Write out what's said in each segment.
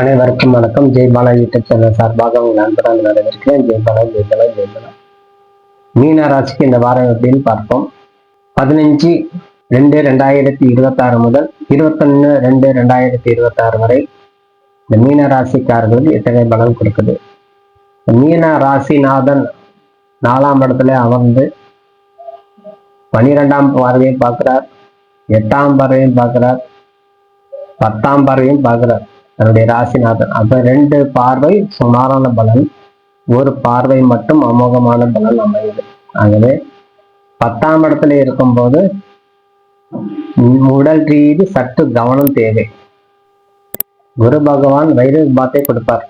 அனைவருக்கும் வணக்கம். Jai Bala YouTube channel சார்பாக உங்கள் நண்பராக வரவேற்கிறேன். ஜெய் பாலா ஜெய் பாலா ஜெய் பாலா மீன ராசிக்கு இந்த வாரம் எப்படின்னு பார்ப்போம். பதினஞ்சு ரெண்டு ரெண்டாயிரத்தி இருபத்தாறு முதல் இருபத்தொன்னு ரெண்டு ரெண்டாயிரத்தி இருபத்தாறு வரை இந்த மீன ராசிக்காரர்களுக்கு எத்தனை பலன் கொடுக்குது? மீன ராசிநாதன் நாலாம் இடத்துல அமர்ந்து பனிரெண்டாம் பார்வையும் பார்க்கிறார். எட்டாம் பார்வையும் பார்க்கிறார். பத்தாம் பார்வையும் பார்க்கிறார். தன்னுடைய ராசிநாதன். அப்ப ரெண்டு பார்வை சுமாரான பலன் ஒரு பார்வை மட்டும் அமோகமான பலன் அமையுது. ஆகவே பத்தாம் இடத்துல இருக்கும்போது உடல் ரீதி சற்று கவனம் தேவை. குரு பகவான் வைர பாத்தை கொடுப்பார்.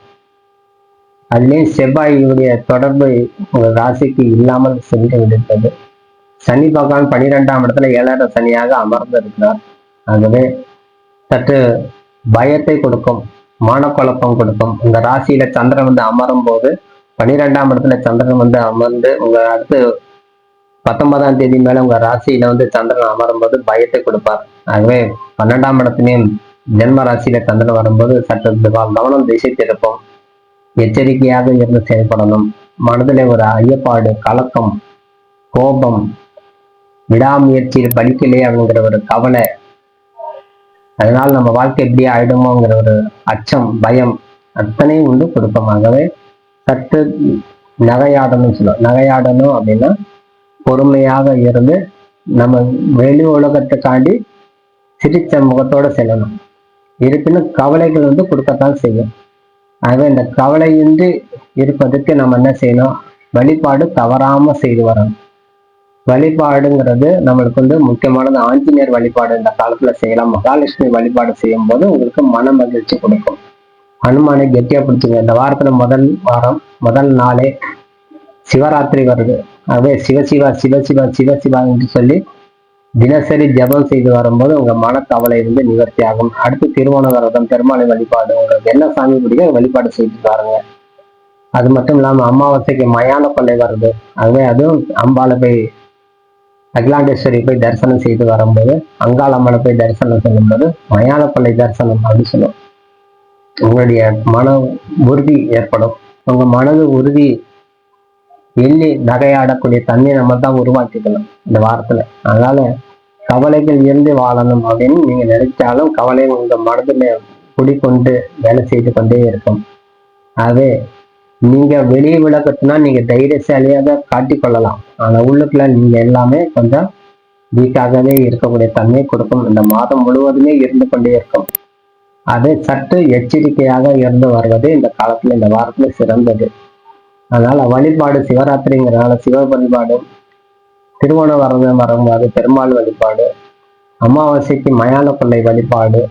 அதுலேயும் செவ்வாயுடைய தொடர்பு உங்கள் ராசிக்கு இல்லாமல் சென்று விடுகிறது. சனி பகவான் பனிரெண்டாம் இடத்துல ஏழரை சனியாக அமர்ந்து இருக்கிறார் ஆகவே சற்று பயத்தை கொடுக்கும் மானக்குழப்பம் கொடுக்கும். உங்க ராசியில சந்திரன் வந்து அமரும் போது பனிரெண்டாம் இடத்துல சந்திரன் வந்து அமர்ந்து உங்க அடுத்து பத்தொன்பதாம் தேதி மேல உங்க ராசியில வந்து சந்திரன் அமரும் போது பயத்தை கொடுப்பார். ஆகவே பன்னெண்டாம் இடத்துலயும் ஜென்ம ராசியில சந்திரன் வரும்போது சற்று கவனம் திசை திருப்பம். எச்சரிக்கையாக இருந்து செயல்படணும். மனதில் ஒரு ஐயப்பாடு கலக்கம் கோபம் விடாமுயற்சியில் படிக்கலையே அப்படிங்கிற ஒரு கவலை அதனால் நம்ம வாழ்க்கை எப்படி ஆயிடுமோங்கிற ஒரு அச்சம் பயம் அத்தனையும் உண்டு. கொடுப்பமாகவே சற்று நகையாடணும்னு சொல்லுவோம். நகையாடணும் அப்படின்னா பொறுமையாக இருந்து நம்ம வெளி உலகத்துக்காண்டி சிரிச்ச முகத்தோட செல்லணும். இருப்பினும் கவலைகள் வந்து கொடுக்கத்தான் செய்யும். ஆகவே இந்த கவலையின்றி இருப்பதற்கு நம்ம என்ன செய்யணும்? வழிபாடு தவறாம செய்து வரணும். வழிபாடுங்கிறது நம்மளுக்கு வந்து முக்கியமானது. ஆஞ்சநேயர் வழிபாடு இந்த காலத்துல செய்யலாம். மகாலட்சுமி வழிபாடு செய்யும் போது உங்களுக்கு மன மகிழ்ச்சி கொடுக்கும். ஹனுமானை கெட்டியா பிடிச்சிங்க. இந்த வாரத்துல முதல் வாரம் முதல் நாளே சிவராத்திரி வருது. ஆகவே சிவசிவா சிவசிவா சிவசிவா என்று சொல்லி தினசரி ஜபம் செய்து வரும்போது உங்க மனக்கவலை வந்து நிவர்த்தி ஆகும். அடுத்து திருவோண விரதம் பெருமாளை வழிபாடு. உங்களுக்கு என்ன சாமி பிடிக்கும் வழிபாடு செய்து பாருங்க. அது மட்டும் இல்லாம அமாவாசைக்கு மயான கொள்ளை வருது. ஆகவே அதுவும் அம்பால போய் அகிலாண்டேஸ்வரி போய் தரிசனம் செய்து வரும்போது அங்காளம்மனை போய் தரிசனம் செய்யும்போது மயானப்பள்ளி தரிசனம் அப்படின்னு சொல்லுவோம். உங்களுடைய மன உறுதி ஏற்படும். உங்க மனது உறுதி எள்ளி நகையாடக்கூடிய தன்மையை நம்ம தான் உருவாக்கிக்கணும் இந்த வாரத்துல. அதனால கவலைகள் இருந்து வாழணும் அப்படின்னு நீங்க நினைச்சாலும் கவலை உங்க மனதுல குடிக்கொண்டு வேலை செய்து கொண்டே இருக்கும். அது நீங்க வெளி உலகத்துனா நீங்க தைரியசாலியாக காட்டிக்கொள்ளலாம். ஆனா உள்ளுக்குள்ள நீங்க எல்லாமே கொஞ்சம் வீக்காகவே இருக்கக்கூடிய தன்மை கொடுக்கும். இந்த மாதம் முழுவதுமே இருந்து கொண்டே இருக்கும். அது சற்று எச்சரிக்கையாக இருந்து வருவது இந்த காலத்துல இந்த வாரத்துல சிறந்தது. அதனால வழிபாடு சிவராத்திரிங்கிறனால சிவ வழிபாடு திருவோண வரதம் வரும்போது பெருமாள் வழிபாடு அமாவாசைக்கு மயான கொள்ளை வழிபாடு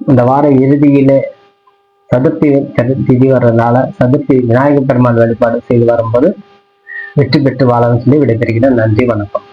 இந்த வார இறுதியிலே சதுர்த்தி திதி வர்றதுனால சதுர்த்தி விநாயகர் பெருமாள் வழிபாடு செய்து வரும்போது வெற்றி பெற்று வாழணும்னு சொல்லி விடைபெறுகிறேன். நன்றி வணக்கம்.